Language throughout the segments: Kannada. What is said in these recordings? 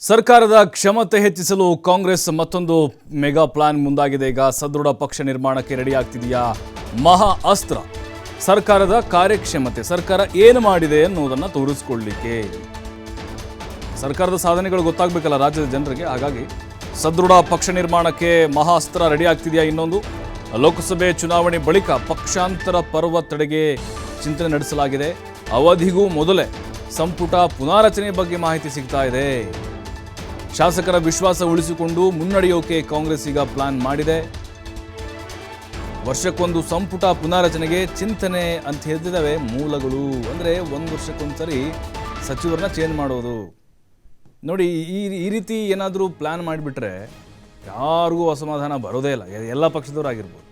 ಸರ್ಕಾರದ ಕ್ಷಮತೆ ಹೆಚ್ಚಿಸಲು ಕಾಂಗ್ರೆಸ್ ಮತ್ತೊಂದು ಮೆಗಾ ಪ್ಲಾನ್ ಮುಂದಾಗಿದೆ. ಈಗ ಸದೃಢ ಪಕ್ಷ ನಿರ್ಮಾಣಕ್ಕೆ ರೆಡಿ ಆಗ್ತಿದೆಯಾ? ಮಹಾ ಅಸ್ತ್ರ. ಸರ್ಕಾರದ ಕಾರ್ಯಕ್ಷಮತೆ, ಸರ್ಕಾರ ಏನು ಮಾಡಿದೆ ಅನ್ನೋದನ್ನು ತೋರಿಸ್ಕೊಳ್ಳಿಕ್ಕೆ. ಸರ್ಕಾರದ ಸಾಧನೆಗಳು ಗೊತ್ತಾಗಬೇಕಲ್ಲ ರಾಜ್ಯದ ಜನರಿಗೆ. ಹಾಗಾಗಿ ಸದೃಢ ಪಕ್ಷ ನಿರ್ಮಾಣಕ್ಕೆ ಮಹಾ ಅಸ್ತ್ರ ರೆಡಿ ಆಗ್ತಿದೆಯಾ ಇನ್ನೊಂದು? ಲೋಕಸಭೆ ಚುನಾವಣೆ ಬಳಿಕ ಪಕ್ಷಾಂತರ ಪರ್ವ ತಡೆಗೆ ಚಿಂತನೆ ನಡೆಸಲಾಗಿದೆ. ಅವಧಿಗೂ ಮೊದಲೇ ಸಂಪುಟ ಪುನಾರಚನೆ ಬಗ್ಗೆ ಮಾಹಿತಿ ಸಿಗ್ತಾ ಇದೆ. ಶಾಸಕರ ವಿಶ್ವಾಸ ಉಳಿಸಿಕೊಂಡು ಮುನ್ನಡೆಯೋಕೆ ಕಾಂಗ್ರೆಸ್ ಈಗ ಪ್ಲಾನ್ ಮಾಡಿದೆ. ವರ್ಷಕ್ಕೊಂದು ಸಂಪುಟ ಪುನಾರಚನೆಗೆ ಚಿಂತನೆ ಅಂತ ಹೇಳ್ತಿದ್ದಾವೆ ಮೂಲಗಳು. ಅಂದರೆ ಒಂದು ವರ್ಷಕ್ಕೊಂದ್ಸರಿ ಸಚಿವರನ್ನ ಚೇಂಜ್ ಮಾಡೋದು. ನೋಡಿ, ಈ ಈ ರೀತಿ ಏನಾದರೂ ಪ್ಲ್ಯಾನ್ ಮಾಡಿಬಿಟ್ರೆ ಯಾರಿಗೂ ಅಸಮಾಧಾನ ಬರೋದೇ ಇಲ್ಲ. ಎಲ್ಲ ಪಕ್ಷದವ್ರು ಆಗಿರ್ಬೋದು.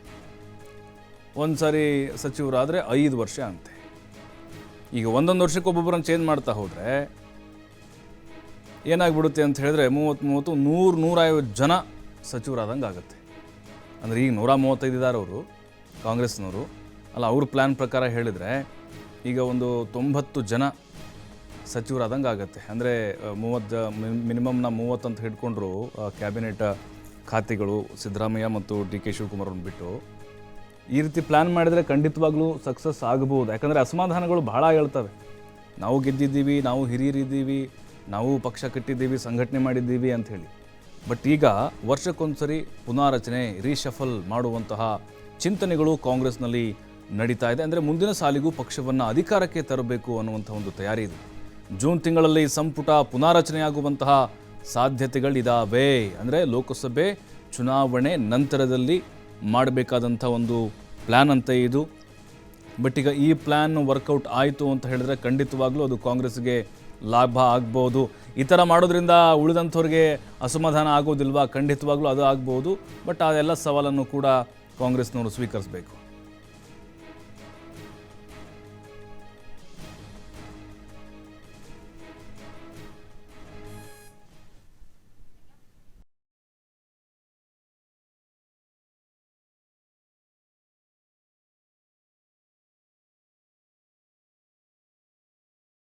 ಒಂದು ಸಾರಿ ಸಚಿವರಾದರೆ ಐದು ವರ್ಷ ಅಂತೆ. ಈಗ ಒಂದೊಂದು ವರ್ಷಕ್ಕೆ ಒಬ್ಬೊಬ್ಬರನ್ನು ಚೇಂಜ್ ಮಾಡ್ತಾ ಹೋದರೆ ಏನಾಗ್ಬಿಡುತ್ತೆ ಅಂತ ಹೇಳಿದ್ರೆ ಮೂವತ್ತು ಮೂವತ್ತು, ನೂರು ನೂರೈವತ್ತು ಜನ ಸಚಿವರಾದಂಗೆ ಆಗುತ್ತೆ. ಅಂದರೆ ಈಗ ನೂರ ಮೂವತ್ತೈದು ಇದ್ದಾರೆ ಅವರು, ಕಾಂಗ್ರೆಸ್ನವರು. ಅಲ್ಲ, ಅವ್ರ ಪ್ಲ್ಯಾನ್ ಪ್ರಕಾರ ಹೇಳಿದರೆ ಈಗ ಒಂದು ತೊಂಬತ್ತು ಜನ ಸಚಿವರಾದಂಗೆ ಆಗುತ್ತೆ. ಅಂದರೆ ಮೂವತ್ತು ಮಿನಿಮಮ್ನ ಮೂವತ್ತು ಅಂತ ಹಿಡ್ಕೊಂಡ್ರು ಕ್ಯಾಬಿನೆಟ್ ಖಾತೆಗಳು ಸಿದ್ದರಾಮಯ್ಯ ಮತ್ತು ಡಿ ಕೆ ಶಿವಕುಮಾರನ್ನು ಬಿಟ್ಟು. ಈ ರೀತಿ ಪ್ಲ್ಯಾನ್ ಮಾಡಿದರೆ ಖಂಡಿತವಾಗ್ಲೂ ಸಕ್ಸಸ್ ಆಗಬಹುದು ಯಾಕಂದರೆ ಅಸಮಾಧಾನಗಳು ಬಹಳ ಹೇಳ್ತವೆ. ನಾವು ಗೆದ್ದಿದ್ದೀವಿ, ನಾವು ಹಿರಿಯರಿದ್ದೀವಿ ನಾವು ಪಕ್ಷ ಕಟ್ಟಿದ್ದೀವಿ, ಸಂಘಟನೆ ಮಾಡಿದ್ದೀವಿ ಅಂಥೇಳಿ ಬಟ್ ಈಗ ವರ್ಷಕ್ಕೊಂದ್ಸರಿ ಪುನಾರಚನೆ ರೀಶಫಲ್ ಮಾಡುವಂತಹ ಚಿಂತನೆಗಳು ಕಾಂಗ್ರೆಸ್ನಲ್ಲಿ ನಡೀತಾ ಇದೆ. ಅಂದರೆ ಮುಂದಿನ ಸಾಲಿಗೂ ಪಕ್ಷವನ್ನು ಅಧಿಕಾರಕ್ಕೆ ತರಬೇಕು ಅನ್ನುವಂಥ ಒಂದು ತಯಾರಿ ಇದೆ. ಜೂನ್ ತಿಂಗಳಲ್ಲಿ ಸಂಪುಟ ಪುನಾರಚನೆಯಾಗುವಂತಹ ಸಾಧ್ಯತೆಗಳಿದಾವೆ. ಅಂದರೆ ಲೋಕಸಭೆ ಚುನಾವಣೆ ನಂತರದಲ್ಲಿ ಮಾಡಬೇಕಾದಂಥ ಒಂದು ಪ್ಲ್ಯಾನ್ ಅಂತ ಇದು. ಬಟ್ ಈಗ ಈ ಪ್ಲ್ಯಾನ್ ವರ್ಕೌಟ್ ಆಯಿತು ಅಂತ ಹೇಳಿದ್ರೆ ಖಂಡಿತವಾಗ್ಲೂ ಅದು ಕಾಂಗ್ರೆಸ್ಗೆ ಲಾಭ ಆಗ್ಬೋದು. ಈ ಥರ ಮಾಡೋದ್ರಿಂದ ಉಳಿದಂಥವ್ರಿಗೆ ಅಸಮಾಧಾನ ಆಗೋದಿಲ್ವಾ? ಖಂಡಿತವಾಗ್ಲೂ ಅದು ಆಗ್ಬೋದು. ಬಟ್ ಅದೆಲ್ಲ ಸವಾಲನ್ನು ಕೂಡ ಕಾಂಗ್ರೆಸ್ನವರು ಸ್ವೀಕರಿಸಬೇಕು.